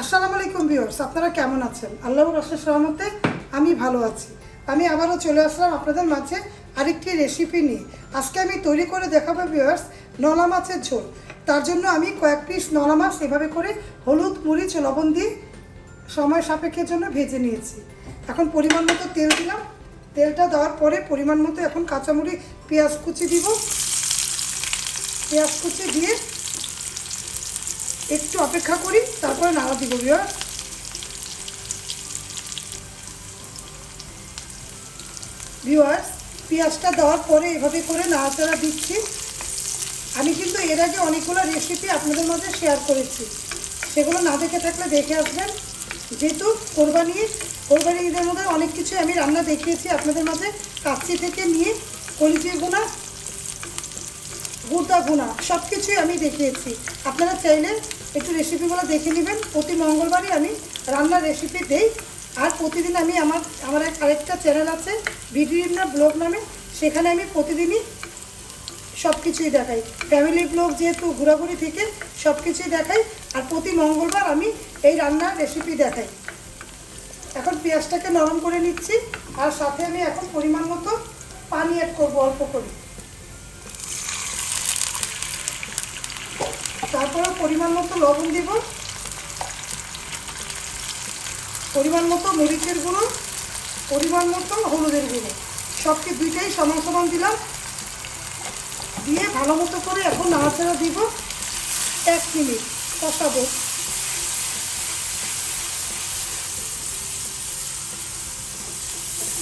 আসসালামু আলাইকুম ভিউয়ার্স, আপনারা কেমন আছেন? আল্লাহর রসের সহমতে আমি ভালো আছি। আমি আবারও চলে আসলাম আপনাদের মাঝে আরেকটি রেসিপি নিয়ে। আজকে আমি তৈরি করে দেখাবো ভিউয়ার্স, নলা মাছের ঝোল। তার জন্য আমি কয়েক পিস নলা মাছ এভাবে করে হলুদ, মরিচ, লবণ দিয়ে সময় সাপেক্ষের জন্য ভেজে নিয়েছি। এখন পরিমাণ মতো তেল দিলাম। তেলটা দেওয়ার পরে পরিমাণ মতো এখন কাঁচামুড়ি পেঁয়াজ কুচি দিব। পেঁয়াজ কুচি দিয়ে একটু অপেক্ষা করি, তারপরে নাড়া দিব বিয়ার ভিউয়ার্স পেঁয়াজটা দেওয়ার পরে এভাবে করে নাড়াচাড়া দিচ্ছি। আমি কিন্তু এর আগে অনেকগুলো রেসিপি আপনাদের মাঝে শেয়ার করেছি। সেগুলো না দেখে থাকলে দেখে আসবেন। যেহেতু কোরবানি কোরবানি ঈদের মধ্যে অনেক কিছু আমি রান্না দেখিয়েছি আপনাদের মাঝে কাচ্চি থেকে নিয়ে কলিজি গোনা গুড়দা গুনা সব কিছুই আমি দেখিয়েছি। আপনারা চাইলে একটু রেসিপিগুলো দেখে নেবেন। প্রতি মঙ্গলবারই আমি রান্নার রেসিপি দেই। আর প্রতিদিন আমি আমার আমার এক আরেকটা চ্যানেল আছে ভিডিও ব্লগ নামে। সেখানে আমি প্রতিদিনই সব কিছুই দেখাই। ফ্যামিলি ব্লগ যেহেতু ঘোরাঘুরি থেকে সব কিছুই দেখাই। আর প্রতি মঙ্গলবার আমি এই রান্নার রেসিপি দেখাই। এখন পেঁয়াজটাকে নরম করে নিচ্ছি। আর সাথে আমি এখন পরিমাণ মতো পানি অ্যাড করব অল্প করে। তারপরে পরিমাণ মতো লবণ দিব। পরিমাণ মতো মরিচের গুঁড়ো, পরিমাণ মতো হলুদের গুঁড়ো। সবকে দুইটাই সমান সমান দিলাম। দিয়ে ভালো মতো করে এখন নাড়াচাড়া দিব। এক মিনিট কষাবো।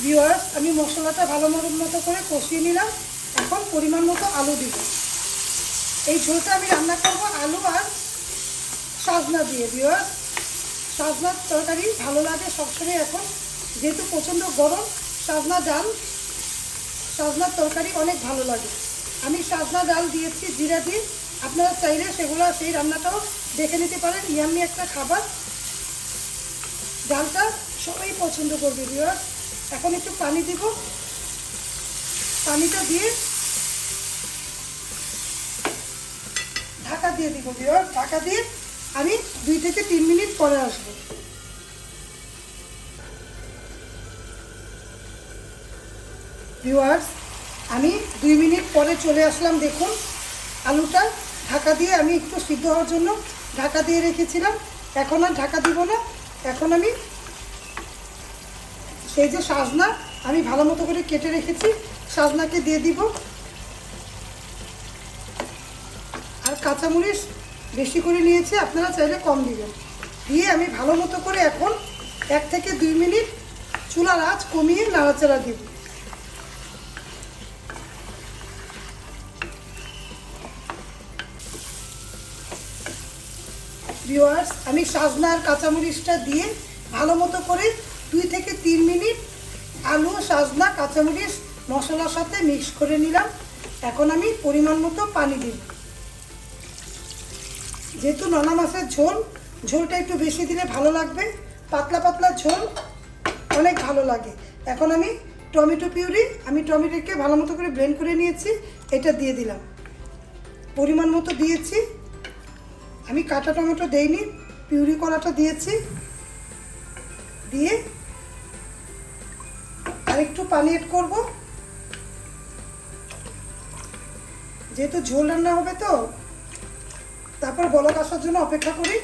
ভিওয়ার্স আমি মশলাটা ভালো মতো করে কষিয়ে নিলাম। এখন পরিমাণ মতো আলু দিব। এই ঝোলটা আমি রান্না করব আলু আর সাজনা দিয়ে দিও সাজনার তরকারি ভালো লাগে সবসময় এখন। যেহেতু প্রচণ্ড গরম, সাজনা ডাল, সাজনার তরকারি অনেক ভালো লাগে। আমি সাজনা ডাল দিয়েছি, জিরা দিয়ে। আপনারা চাইলে সেগুলো, সেই রান্নাটাও দেখে নিতে পারেন ইয়াম্মি একটা খাবার। ডালটা সবাই পছন্দ করবে বিয়ার এখন একটু পানি দিব। পানিটা দিয়ে দিয়ে দিব বিয়ার ঢাকা দিয়ে আমি দুই থেকে তিন মিনিট পরে আসব। ভিউয়ার্স আমি দুই মিনিট পরে চলে আসলাম, দেখুন। আলুটা ঢাকা দিয়ে আমি একটু সিদ্ধ হওয়ার জন্য ঢাকা দিয়ে রেখেছিলাম। এখন আর ঢাকা দিব না। এখন আমি সেই যে সাজনা আমি ভালো মতো করে কেটে রেখেছি, সাজনাকে দিয়ে দিব আর কাঁচামরিচ বেশি করে নিয়েছি, আপনারা চাইলে কম দিবেন। দিয়ে আমি ভালো মতো করে এখন এক থেকে দুই মিনিট চুলার আঁচ কমিয়ে নাড়াচাড়া দিব। ভিওয়ার্স আমি সাজনা আর কাঁচামরিচটা দিয়ে ভালো মতো করে দুই থেকে তিন মিনিট আলু, সাজনা, কাঁচামরিচ, মশলার সাথে মিক্স করে নিলাম। এখন আমি পরিমাণ মতো পানি দিব যেহেতু নোনা মাছের ঝোল, ঝোলটা একটু বেশি দিলে ভালো লাগবে। পাতলা পাতলা ঝোল অনেক ভালো লাগে। এখন আমি টমেটো পিউরি, আমি টমেটোকে ভালো মতো করে ব্লেন্ড করে নিয়েছি, এটা দিয়ে দিলাম। পরিমাণ মতো দিয়েছি। আমি কাঁচা টমেটো দেইনি, পিউরি করাটা দিয়েছি। দিয়ে আর একটু পানি এড করব। যেহেতু ঝোল রান্না হবে তো তারপর বলক আসার জন্য অপেক্ষা করি।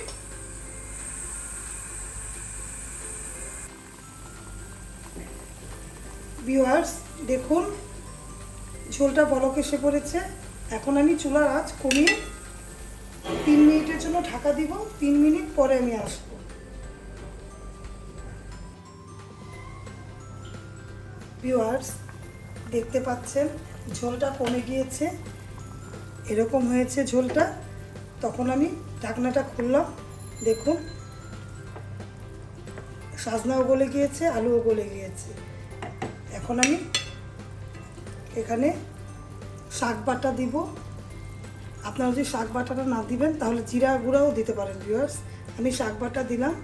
ভিউয়ার্স দেখুন, ঝোলটা বলক এসে পড়েছে। এখন আমি চুলার আঁচ কমিয়ে তিন মিনিটের জন্য ঢাকা দিব। তিন মিনিট পরে আমি আসব। ভিউয়ার্স দেখতে পাচ্ছেন, ঝোলটা কমে গিয়েছে। এরকম হয়েছে ঝোলটা। তখন আমি ঢাকনাটা খুললাম, দেখুন। সাজনাও গলে গিয়েছে, আলুও গলে গিয়েছে। এখন আমি এখানে শাক বাটা দিব। আপনারা যদি শাক বাটাটা না দিবেন, তাহলে জিরা গুঁড়াও দিতে পারেন ভিউয়ার্স আমি শাক বাটা দিলাম।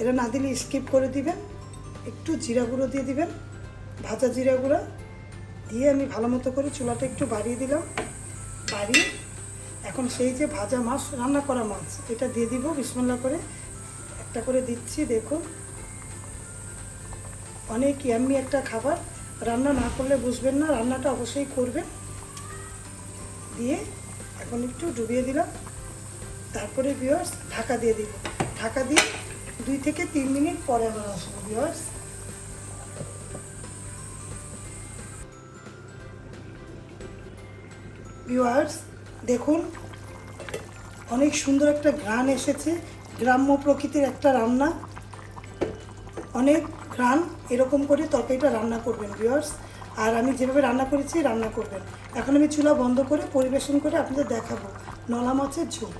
এটা না দিলে স্কিপ করে দিবেন। একটু জিরা গুঁড়ো দিয়ে দিবেন। ভাজা জিরা গুঁড়া দিয়ে আমি ভালো মতো করে চুলাটা একটু বাড়িয়ে দিলাম। বাড়িয়ে এখন সেই যে ভাজা মাছ, রান্না করা মাছ, এটা দিয়ে দিব বিসমিল্লা করে। একটা করে দিচ্ছি, দেখুন। অনেক ইয়াম্মি একটা খাবার। রান্না না করলে বুঝবেন না, রান্নাটা অবশ্যই করবেন। দিয়ে এখন একটু ডুবিয়ে দিলাম। তারপরে বিয়ার্স ঢাকা দিয়ে দিব। ঢাকা দিয়ে দুই থেকে তিন মিনিট পরে আমরা আসব বিয়ার্স ভিউয়ার্স দেখুন, অনেক সুন্দর একটা ঘ্রাণ এসেছে, গ্রাম্য প্রকৃতির একটা রান্না। অনেক ঘ্রাণ এরকম করে তরকারিটা রান্না করবেন ভিউয়ার্স আর আমি যেভাবে রান্না করেছি, রান্না করবেন। এখন আমি চুলা বন্ধ করে পরিবেশন করে আপনাদের দেখাবো, নলা মাছের ঝোল।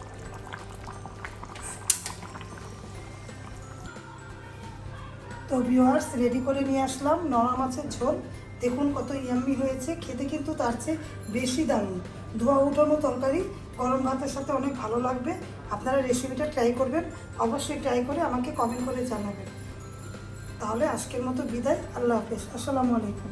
তো ভিউয়ার্স রেডি করে নিয়ে আসলাম নড়া মাছের ঝোল। দেখুন কত ইয়াম্মি হয়েছে, খেতে কিন্তু তার চেয়ে বেশি দারুণ ধোয়া উঠানো তরকারি, গরম ভাতের সাথে অনেক ভালো লাগবে। আপনারা রেসিপিটা ট্রাই করবেন, অবশ্যই ট্রাই করে আমাকে কমেন্ট করে জানাবেন। তাহলে আজকের মতো বিদায়, আল্লাহ হাফেজ। আসসালামু আলাইকুম।